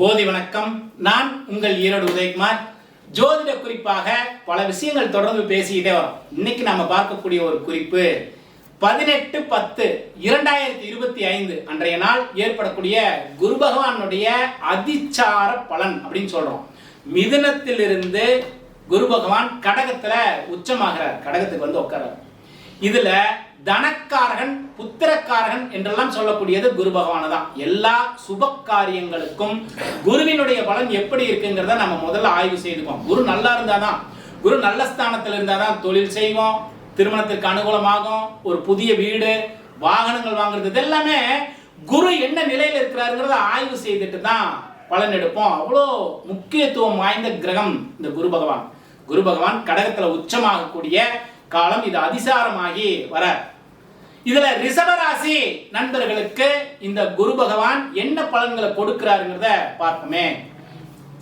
போதி வணக்கம். நான் உங்கள் ஈரோடு உதயகுமார். ஜோதிட குறிப்பாக பல விஷயங்கள் தொடர்ந்து பேசிக்கிட்டே வரும். இன்னைக்கு நம்ம பார்க்கக்கூடிய ஒரு குறிப்பு பதினெட்டு பத்து இரண்டாயிரத்தி இருபத்தி ஐந்து அன்றைய நாள் ஏற்படக்கூடிய குரு பகவானுடைய அதிச்சார பலன் அப்படின்னு சொல்றோம். மிதுனத்திலிருந்து குரு பகவான் கடகத்துல உச்சமாகிறார். கடகத்துக்கு வந்து உட்கார்றார். இதுல தனக்காரகன் புத்திரக்காரகன் என்றெல்லாம் சொல்லக்கூடியது குரு பகவான தான் எல்லா சுப காரியங்களுக்கும் குருவினுடைய பலன் எப்படி இருக்குங்கிறத நம்ம முதல்ல ஆய்வு செய்துக்கோம் குரு நல்லா இருந்தாதான் குரு நல்ல ஸ்தானத்தில் இருந்தாதான் தொழில் செய்வோம் திருமணத்திற்கு அனுகூலமாகும் ஒரு புதிய வீடு வாகனங்கள் வாங்குறது இது எல்லாமே குரு என்ன நிலையில் இருக்கிறாருங்கிறத ஆய்வு செய்துட்டு தான் பலன் எடுப்போம். அவ்வளோ முக்கியத்துவம் வாய்ந்த கிரகம் இந்த குரு பகவான். குரு பகவான் கடகத்தில் உச்சமாகக்கூடிய காலம் இது அதிசாரமாகி வர இதுல ரிஷபராசி நண்பர்களுக்கு இந்த குரு பகவான் என்ன பலன்களை கொடுக்கிறாருங்கிறத பார்ப்போமே.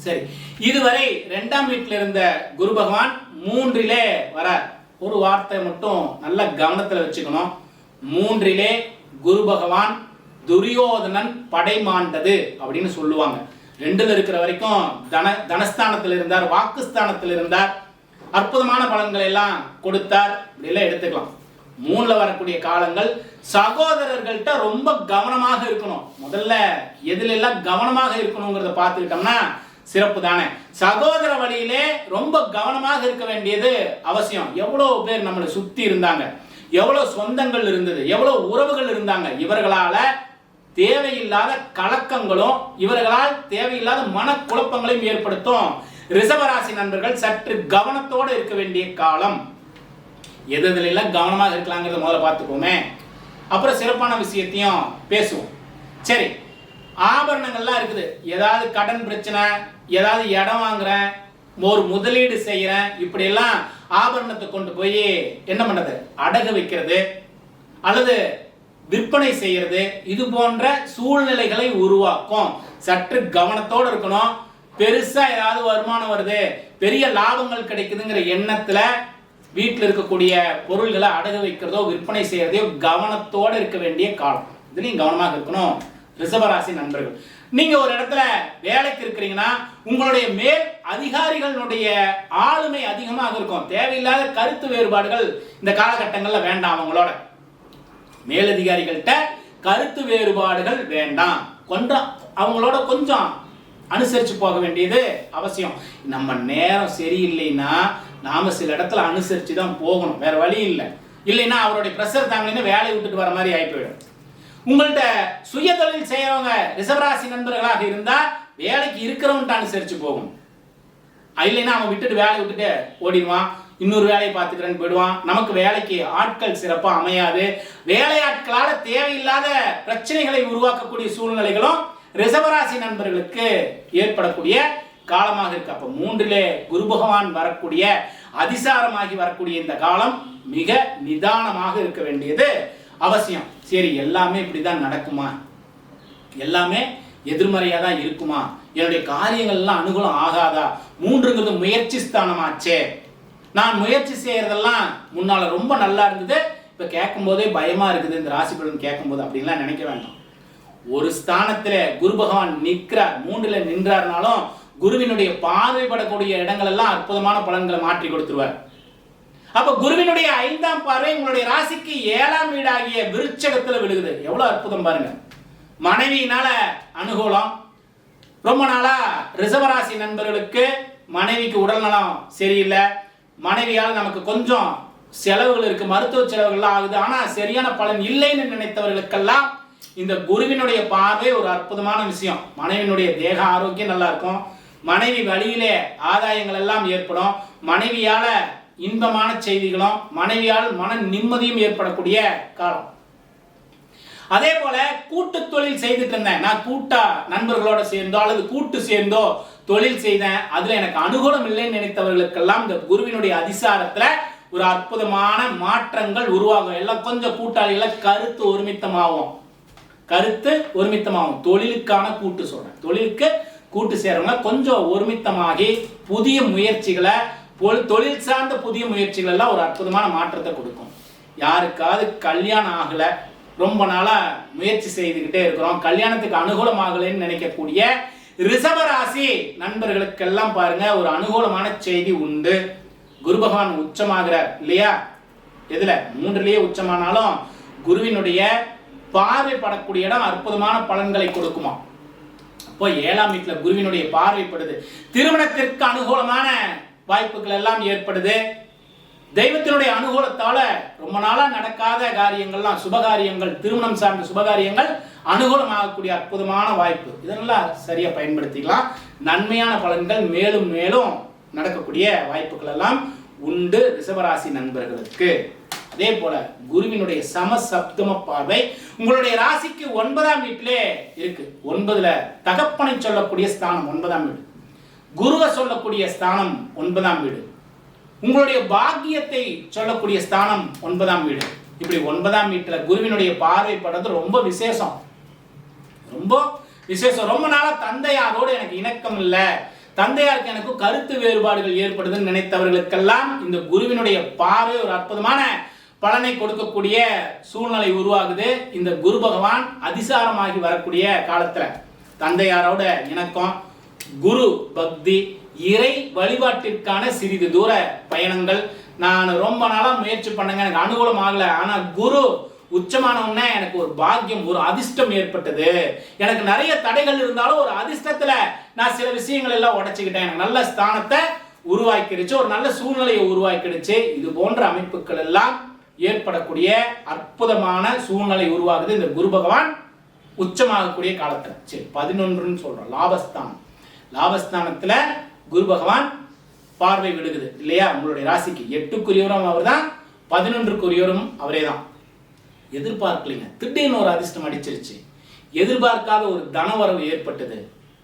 சரி இதுவரை ரெண்டாம் வீட்டில் இருந்த குரு பகவான் மூன்றிலே வர ஒரு வார்த்தை மட்டும் நல்ல கவனத்தில் வச்சுக்கணும். மூன்றிலே குரு பகவான் துரியோதனன் படைமாண்டது அப்படின்னு சொல்லுவாங்க. ரெண்டுல இருக்கிற வரைக்கும் தன தனஸ்தானத்தில் இருந்தார் வாக்குஸ்தானத்தில் இருந்தார். அற்புதமான பலன்களை எல்லாம் கொடுத்தார். அப்படிலாம் எடுத்துக்கலாம். மூணுல வரக்கூடிய காலங்கள் சகோதரர்கள்ட்ட ரொம்ப கவனமாக இருக்கணும். முதல்ல எதுல எல்லாம் கவனமாக இருக்கணுங்கிறத பார்த்துக்கிட்டோம்னா சிறப்பு தானே. சகோதர வழியிலே ரொம்ப கவனமாக இருக்க வேண்டியது அவசியம். எவ்வளோ பேர் நம்மளை சுத்தி இருந்தாங்க. எவ்வளோ சொந்தங்கள் இருந்தது. எவ்வளோ உறவுகள் இருந்தாங்க. இவர்களால தேவையில்லாத கலக்கங்களும் இவர்களால் தேவையில்லாத மனக்குழப்பங்களையும் ஏற்படுத்தும். ரிசவராசி நண்பர்கள் சற்று கவனத்தோடு இருக்க வேண்டிய காலம். எது எதுல கவனமாக இருக்கலாங்கிறத முதல்ல பார்த்துக்கோமே அப்புறம் சிறப்பான விஷயத்தையும் பேசுவோம். சரி ஆபரணங்கள்லாம் இருக்குது. ஏதாவது கடன் பிரச்சனை ஏதாவது இடம் வாங்குறேன் ஒரு முதலீடு செய்கிறேன் இப்படியெல்லாம் ஆபரணத்தை கொண்டு போய் என்ன பண்ணுறது? அடகு வைக்கிறது. அல்லது விற்பனை செய்கிறது இது போன்ற சூழ்நிலைகளை உருவாக்கும். சற்று கவனத்தோடு இருக்கணும். பெருசாக ஏதாவது வருமானம் வருது. பெரிய லாபங்கள் கிடைக்குதுங்கிற எண்ணத்தில் வீட்டில் இருக்கக்கூடிய பொருள்களை அடகு வைக்கிறதோ விற்பனை செய்யறதையோ கவனத்தோடு இருக்க வேண்டிய காலம். இதுலையும் கவனமாக இருக்கணும். ரிஷபராசி நண்பர்கள் நீங்க ஒரு இடத்துல வேலைக்கு இருக்கிறீங்கன்னா உங்களுடைய மேல் அதிகாரிகளுடைய ஆளுமை அதிகமாக இருக்கும். தேவையில்லாத கருத்து வேறுபாடுகள் இந்த காலகட்டங்களில் வேண்டாம் அவங்களோட. மேலதிகாரிகள்கிட்ட கருத்து வேறுபாடுகள் வேண்டாம். கொஞ்சம் அவங்களோட கொஞ்சம் அனுசரித்து போக வேண்டியது அவசியம். நம்ம நேரம் சரியில்லைன்னா நாம சில இடத்துல அனுசரித்து தான் போகணும். வேற வழி இல்லை. இல்லைன்னா அவருடைய ப்ரெஷர் தாங்கலைன்னா வேலையை விட்டுட்டு வர மாதிரி ஆகி போயிடும் உங்கள்கிட்ட சுய தொழில் செய்யறவங்க ரிசவராசி நண்பர்களாக இருந்தா வேலைக்கு இருக்கிறவன்ட்ட அனுசரித்து போகணும். இல்லைன்னா அவன் விட்டுட்டு வேலையை விட்டுட்டு ஓடிடுவான். இன்னொரு வேலையை பார்த்துக்கிறேன்னு போயிடுவான். நமக்கு வேலைக்கு ஆட்கள் சிறப்பாக அமையாது. வேலையாட்களால் தேவையில்லாத பிரச்சனைகளை உருவாக்கக்கூடிய சூழ்நிலைகளும் ரிசவராசி நண்பர்களுக்கு ஏற்படக்கூடிய காலமாக இருக்கு. அப்ப மூன்றிலே குரு பகவான் வரக்கூடிய அதிசாரமாகி வரக்கூடிய இந்த காலம் மிக நிதானமாக இருக்க வேண்டியது அவசியம். சரி எல்லாமே இப்படிதான் நடக்குமா? எல்லாமே எதிர்மறையாக தான் இருக்குமா? என்னுடைய காரியங்கள்லாம் அனுகூலம் ஆகாதா? மூன்றுங்கிறது முயற்சி ஸ்தானமாச்சே. நான் முயற்சி செய்யறதெல்லாம் முன்னால ரொம்ப நல்லா இருந்தது. இப்போ கேட்கும் போதே பயமா இருக்குது. இந்த ராசி பலன் கேட்கும் போது அப்படின்லாம் நினைக்க வேண்டாம். ஒரு ஸ்தானத்துல குரு பகவான் நிற்கிறார் மூன்றுல நின்றார்னாலும் குருவினுடைய பார்வைப்படக்கூடிய இடங்கள் எல்லாம் அற்புதமான பலன்களை மாற்றி கொடுத்துருவார். அப்ப குருவினுடைய ஐந்தாம் பார்வை உங்களுடைய ராசிக்கு ஏழாம் வீடாகிய விருச்சகத்துல விழுகுது. எவ்வளவு அற்புதம் பாருங்க. மனைவியினால அனுகூலம். ரொம்ப நாளா ரிசவராசி நண்பர்களுக்கு மனைவிக்கு உடல் நலம் சரியில்லை. மனைவியால் நமக்கு கொஞ்சம் செலவுகள் இருக்கு. மருத்துவ செலவுகள்லாம் ஆகுது. ஆனா சரியான பலன் இல்லைன்னு நினைத்தவர்களுக்கெல்லாம் இந்த குருவினுடைய பார்வை ஒரு அற்புதமான விஷயம். மனைவியினுடைய தேக ஆரோக்கியம் நல்லா இருக்கும். மனைவி வழியிலே ஆதாயங்கள் எல்லாம் ஏற்படும். மனைவியால இன்பமான செய்திகளும் மனைவியால் மன நிம்மதியும் ஏற்படக்கூடிய காலம். அதே போல கூட்டு தொழில் செய்துட்டு இருந்தேன். நான் கூட்டா நண்பர்களோட சேர்ந்தோ அல்லது கூட்டு சேர்ந்தோ தொழில் செய்தேன். அதுல எனக்கு அனுகூலம் இல்லைன்னு நினைத்தவர்களுக்கெல்லாம் இந்த குருவினுடைய அதிசாரத்துல ஒரு அற்புதமான மாற்றங்கள் உருவாகும். எல்லாம் கொஞ்சம் கூட்டாளிகளை கருத்து ஒருமித்தமாகும். கருத்து ஒருமித்தமாகும். தொழிலுக்கான கூட்டு சொல்றேன். தொழிலுக்கு கூட்டு சேரவங்க கொஞ்சம் ஒருமித்தமாகி புதிய முயற்சிகளை பொல்- தொழில் சார்ந்த புதிய முயற்சிகள் எல்லாம் ஒரு அற்புதமான மாற்றத்தை கொடுக்கும். யாருக்காவது கல்யாணம் ஆகலை ரொம்ப நாளாக முயற்சி செய்துக்கிட்டே இருக்கிறோம் கல்யாணத்துக்கு அனுகூலம் ஆகலைன்னு நினைக்கக்கூடிய ரிஷபராசி நண்பர்களுக்கெல்லாம் பாருங்க ஒரு அனுகூலமான செய்தி உண்டு. குரு பகவான் உச்சமாகிறார் இல்லையா? எதுல? மூன்றுலேயே உச்சமானாலும் குருவினுடைய பார்வைப்படக்கூடிய இடம் அற்புதமான பலன்களை கொடுக்குமா போய் ஏழாம் வீட்டில் குருவினுடைய பார்வைப்படுது திருமணத்திற்கு அனுகூலமான வாய்ப்புகள் எல்லாம் ஏற்படுது. தெய்வத்தினுடைய அனுகூலத்தால ரொம்ப நாளா நடக்காத காரியங்கள்லாம் சுபகாரியங்கள் திருமணம் சார்ந்த சுபகாரியங்கள் அனுகூலமாகக்கூடிய அற்புதமான வாய்ப்பு. இதெல்லாம் சரியா பயன்படுத்திக்கலாம். நன்மையான பலன்கள் மேலும் மேலும் நடக்கக்கூடிய வாய்ப்புகள் எல்லாம் உண்டு ரிஷபராசி நண்பர்களுக்கு. அதே போல குருவினுடைய சமசப்தம பார்வை உங்களுடைய ராசிக்கு ஒன்பதாம் வீட்டிலே இருக்கு. ஒன்பதுல தகப்பனை சொல்லக்கூடிய ஸ்தானம் ஒன்பதாம் வீடு. குருவை சொல்லக்கூடிய ஸ்தானம் ஒன்பதாம் வீடு. உங்களுடைய பாக்கியத்தை சொல்லக்கூடிய ஸ்தானம் ஒன்பதாம் வீடு. இப்படி ஒன்பதாம் வீட்டில் குருவினுடைய பார்வைப்படுறது ரொம்ப விசேஷம். ரொம்ப விசேஷம். ரொம்ப நாளாக தந்தையாரோடு எனக்கு இணக்கம் இல்லை. தந்தையாருக்கு எனக்கு கருத்து வேறுபாடுகள் ஏற்படுதுன்னு நினைத்தவர்களுக்கெல்லாம் இந்த குருவினுடைய பார்வை ஒரு அற்புதமான பலனை கொடுக்கக்கூடிய சூழ்நிலை உருவாகுது. இந்த குரு பகவான் அதிசாரமாகி வரக்கூடிய காலத்தில் தந்தையாரோட இணக்கம் குரு பக்தி இறை வழிபாட்டிற்கான சிறிது தூர பயணங்கள். நான் ரொம்ப நாளாக முயற்சி பண்ணுங்க எனக்கு அனுகூலம் ஆகலை. ஆனால் குரு உச்சமானவன்னே எனக்கு ஒரு பாக்கியம் ஒரு அதிர்ஷ்டம் ஏற்பட்டது. எனக்கு நிறைய தடைகள் இருந்தாலும் ஒரு அதிர்ஷ்டத்தில் நான் சில விஷயங்கள் எல்லாம் உடச்சிக்கிட்டேன். எனக்கு நல்ல ஸ்தானத்தை உருவாக்கிடுச்சு ஒரு நல்ல சூழ்நிலையை உருவாக்கிடுச்சு. இது போன்ற அமைப்புகள் எல்லாம் ஏற்படக்கூடிய அற்புதமான சூழ்நிலை உருவாகுது இந்த குரு பகவான் உச்சமாகக்கூடிய காலத்தில். சரி பதினொன்றுன்னு சொல்றோம். லாபஸ்தானம். லாபஸ்தானத்தில் குரு பகவான் பார்வை விடுகுது இல்லையா? உங்களுடைய ராசிக்கு. எட்டுக்குரியவரும் அவர் தான் பதினொன்றுக்குரியவரும் அவரே தான் எதிர்பார்க்கலைங்க. திடீர்னு ஒரு அதிர்ஷ்டம் அடிச்சிருச்சு. எதிர்பார்க்காத ஒரு தனவரவு ஏற்பட்டது.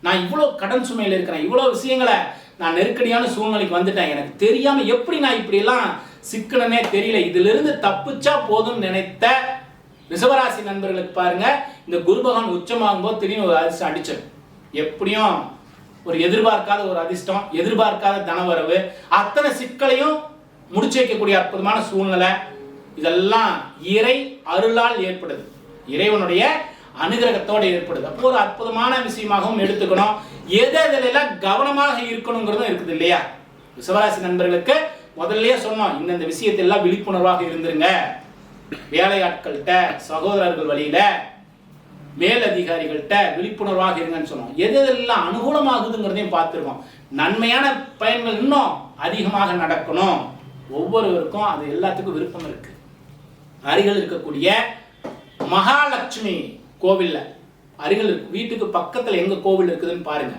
நான் இவ்வளோ கடன் சுமையில் இருக்கிறேன் இவ்வளோ விஷயங்களை நான் நெருக்கடியான சூழ்நிலைக்கு வந்துட்டேன். எனக்கு தெரியாமல் எப்படி நான் இப்படியெல்லாம் சிக்கனனே தெரியல. இதிலிருந்து தப்பிச்சா போதும்னு நினைத்த ரிஷபராசி நண்பர்களுக்கு பாருங்க இந்த குரு பகவான் உச்சமாகும் போது திடீர்னு ஒரு அதிர்ஷ்டம் அடிச்சது எப்படியும் ஒரு எதிர்பார்க்காத ஒரு அதிர்ஷ்டம் எதிர்பார்க்காத தனவரவு அத்தனை சிக்கலையும் முடிச்சு வைக்கக்கூடிய அற்புதமான சூழ்நிலை. இதெல்லாம் இறை அருளால் ஏற்படுது. இறைவனுடைய அனுகிரகத்தோடு ஏற்படுது. அப்போ ஒரு அற்புதமான விஷயமாகவும் எடுத்துக்கணும். எது எதிலெல்லாம் கவனமாக இருக்கணுங்கிறதும் இருக்குது இல்லையா? ரிஷபராசி நண்பர்களுக்கு முதல்லயே சொன்னோம் இந்தந்த விஷயத்தெல்லாம் விழிப்புணர்வாக இருந்துருங்க. வேலையாட்கள்கிட்ட சகோதரர்கள் வழியில மேலதிகாரிகள்கிட்ட விழிப்புணர்வாக இருங்கன்னு சொன்னோம். எது எதெல்லாம் அனுகூலமாகுதுங்கிறதையும் பார்த்துருக்கோம். நன்மையான பயன்கள் இன்னும் அதிகமாக நடக்கணும். ஒவ்வொருவருக்கும் அது எல்லாத்துக்கும் விருப்பம் இருக்கு. அருகில் இருக்கக்கூடிய மகாலட்சுமி கோவில்ல அருகில் இருக்கு வீட்டுக்கு பக்கத்துல எங்க கோவில் இருக்குதுன்னு பாருங்க.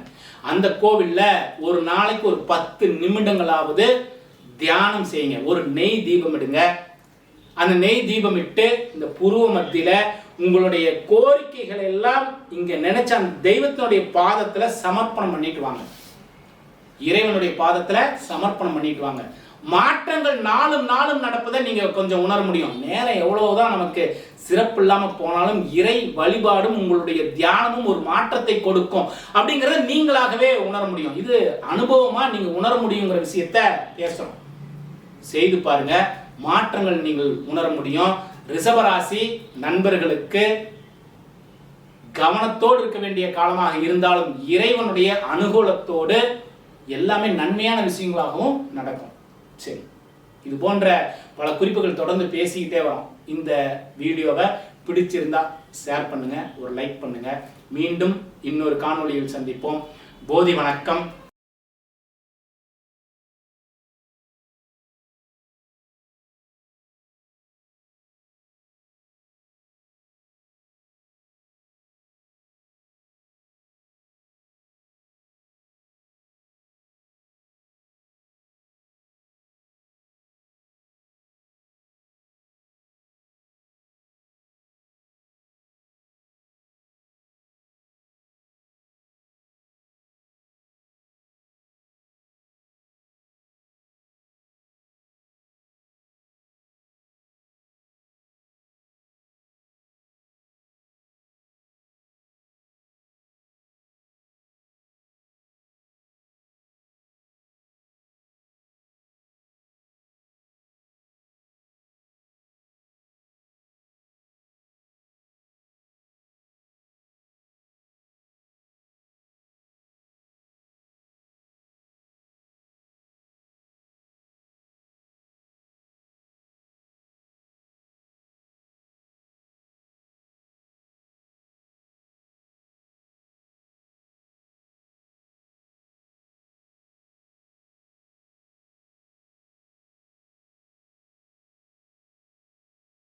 அந்த கோவில்ல ஒரு நாளைக்கு ஒரு பத்து நிமிடங்களாவது தியானம் செய்யுங்க. ஒரு நெய் தீபம் எடுங்க அந்த நெய் தீபம் இட்டு இந்த புருவ மத்தியில உங்களுடைய கோரிக்கைகள் எல்லாம் இங்க நினைச்ச அந்த தெய்வத்தினுடைய பாதத்துல சமர்ப்பணம் பண்ணிட்டு வாங்க. இறைவனுடைய பாதத்துல சமர்ப்பணம் பண்ணிட்டு வாங்க. மாற்றங்கள் நாளும் நாளும் நடப்பதை நீங்க கொஞ்சம் உணர முடியும். நேரம் எவ்வளவுதான் நமக்கு சிறப்பு இல்லாமல் போனாலும் இறை வழிபாடும் உங்களுடைய தியானமும் ஒரு மாற்றத்தை கொடுக்கும் அப்படிங்கறத நீங்களாகவே உணர முடியும். இது அனுபவமா நீங்க உணர முடியுங்கிற விஷயத்த பேசுறோம் செய்து பாருங்க. மாற்றங்கள் நீங்கள் உணர முடியும். ரிசவராசி நண்பர்களுக்கு கவனத்தோடு இருக்க வேண்டிய காலமாக இருந்தாலும் இறைவனுடைய அனுகூலத்தோடு எல்லாமே நன்மையான விஷயங்களாகவும் நடக்கும். சரி. இது போன்ற பல குறிப்புகள் தொடர்ந்து பேசிக்கிட்டே வரோம். இந்த வீடியோவை பிடிச்சிருந்தா ஷேர் பண்ணுங்க ஒரு லைக் பண்ணுங்க. மீண்டும் இன்னொரு காணொளியில் சந்திப்போம். போதி வணக்கம்.